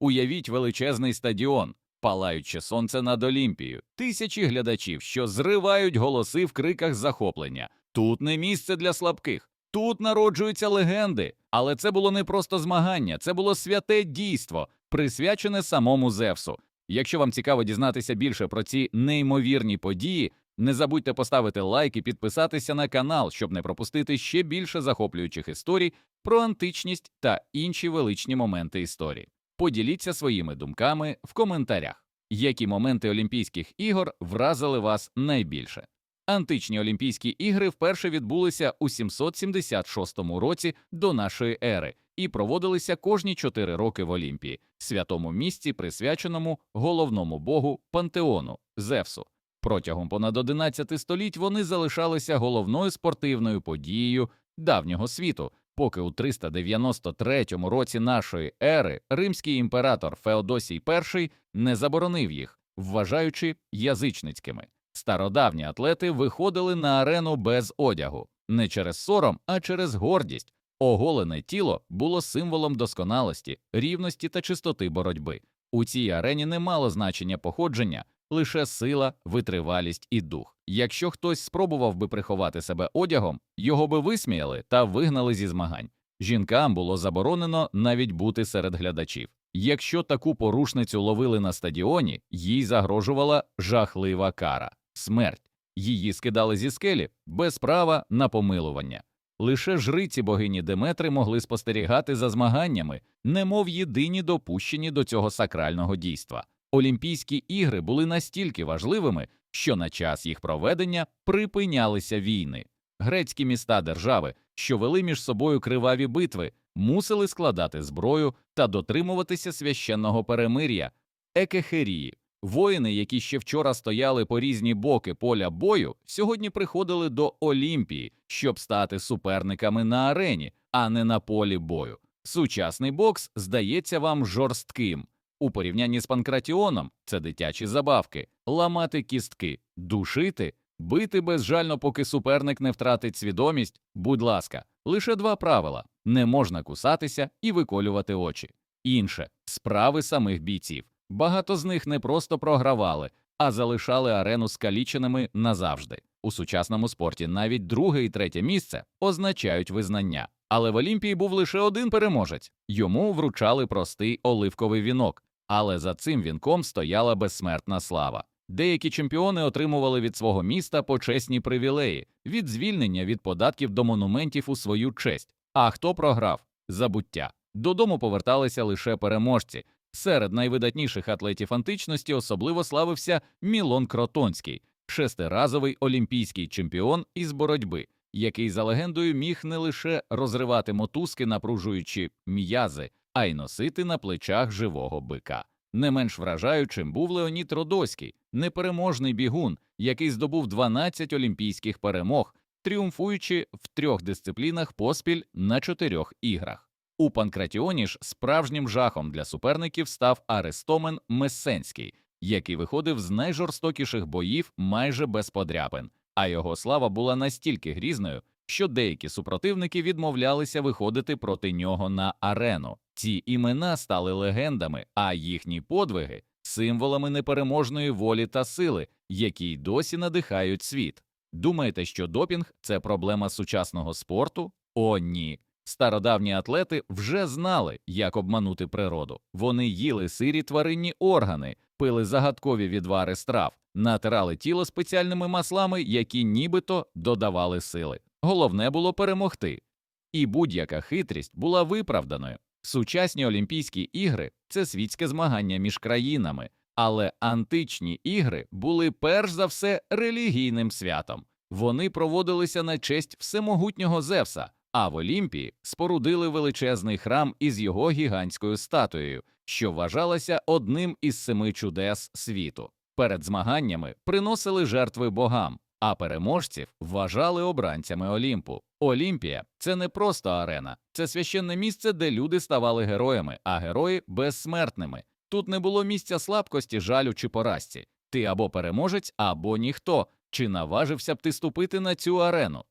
Уявіть величезний стадіон, палаюче сонце над Олімпією, тисячі глядачів, що зривають голоси в криках захоплення. Тут не місце для слабких, тут народжуються легенди. Але це було не просто змагання, це було святе дійство, присвячене самому Зевсу. Якщо вам цікаво дізнатися більше про ці неймовірні події, не забудьте поставити лайк і підписатися на канал, щоб не пропустити ще більше захоплюючих історій про античність та інші величні моменти історії. Поділіться своїми думками в коментарях, які моменти Олімпійських ігор вразили вас найбільше. Античні Олімпійські ігри вперше відбулися у 776 році до нашої ери і проводилися кожні чотири роки в Олімпії, святому місці, присвяченому головному богу Пантеону Зевсу. Протягом понад 11 століть вони залишалися головною спортивною подією давнього світу, поки у 393 році нашої ери римський імператор Феодосій І не заборонив їх, вважаючи язичницькими. Стародавні атлети виходили на арену без одягу не через сором, а через гордість. Оголене тіло було символом досконалості, рівності та чистоти боротьби. У цій арені не мало значення походження, лише сила, витривалість і дух. Якщо хтось спробував би приховати себе одягом, його би висміяли та вигнали зі змагань. Жінкам було заборонено навіть бути серед глядачів. Якщо таку порушницю ловили на стадіоні, їй загрожувала жахлива кара смерть. Її скидали зі скелі без права на помилування. Лише жриці богині Деметри могли спостерігати за змаганнями, немов єдині допущені до цього сакрального дійства. Олімпійські ігри були настільки важливими, що на час їх проведення припинялися війни. Грецькі міста держави, що вели між собою криваві битви, мусили складати зброю та дотримуватися священного перемир'я, екехерії. Воїни, які ще вчора стояли по різні боки поля бою, сьогодні приходили до Олімпії, щоб стати суперниками на арені, а не на полі бою. Сучасний бокс здається вам жорстким. У порівнянні з панкратіоном це дитячі забавки, ламати кістки, душити, бити безжально, поки суперник не втратить свідомість. Будь ласка, лише два правила: не можна кусатися і виколювати очі. Інше справи самих бійців. Багато з них не просто програвали, а залишали арену скаліченими назавжди. У сучасному спорті навіть друге і третє місце означають визнання. Але в Олімпії був лише один переможець йому вручали простий оливковий вінок, але за цим вінком стояла безсмертна слава. Деякі чемпіони отримували від свого міста почесні привілеї, від звільнення від податків до монументів у свою честь. А хто програв? Забуття. Додому поверталися лише переможці. Серед найвидатніших атлетів античності особливо славився Мілон Кротонський, шестиразовий олімпійський чемпіон із боротьби, який за легендою міг не лише розривати мотузки, напружуючи м'язи, а й носити на плечах живого бика. Не менш вражаючим був Леонід Родоський, непереможний бігун, який здобув 12 олімпійських перемог, тріумфуючи в трьох дисциплінах поспіль на чотирьох іграх. У Панкратіоні ж справжнім жахом для суперників став Арестомен Месенський, який виходив з найжорстокіших боїв майже без подряпин, а його слава була настільки грізною, що деякі супротивники відмовлялися виходити проти нього на арену. Ці імена стали легендами, а їхні подвиги символами непереможної волі та сили, які й досі надихають світ. Думаєте, що допінг це проблема сучасного спорту? О, ні. Стародавні атлети вже знали, як обманути природу. Вони їли сирі тваринні органи, пили загадкові відвари страв, натирали тіло спеціальними маслами, які нібито додавали сили. Головне було перемогти. І будь-яка хитрість була виправданою. Сучасні Олімпійські ігри це світське змагання між країнами, але античні ігри були перш за все релігійним святом. Вони проводилися на честь всемогутнього Зевса. А в Олімпії спорудили величезний храм із його гігантською статуєю, що вважалася одним із семи чудес світу. Перед змаганнями приносили жертви богам, а переможців вважали обранцями Олімпу. Олімпія це не просто арена, це священне місце, де люди ставали героями, а герої безсмертними. Тут не було місця слабкості, жалю чи поразці. Ти або переможець, або ніхто. Чи наважився б ти ступити на цю арену?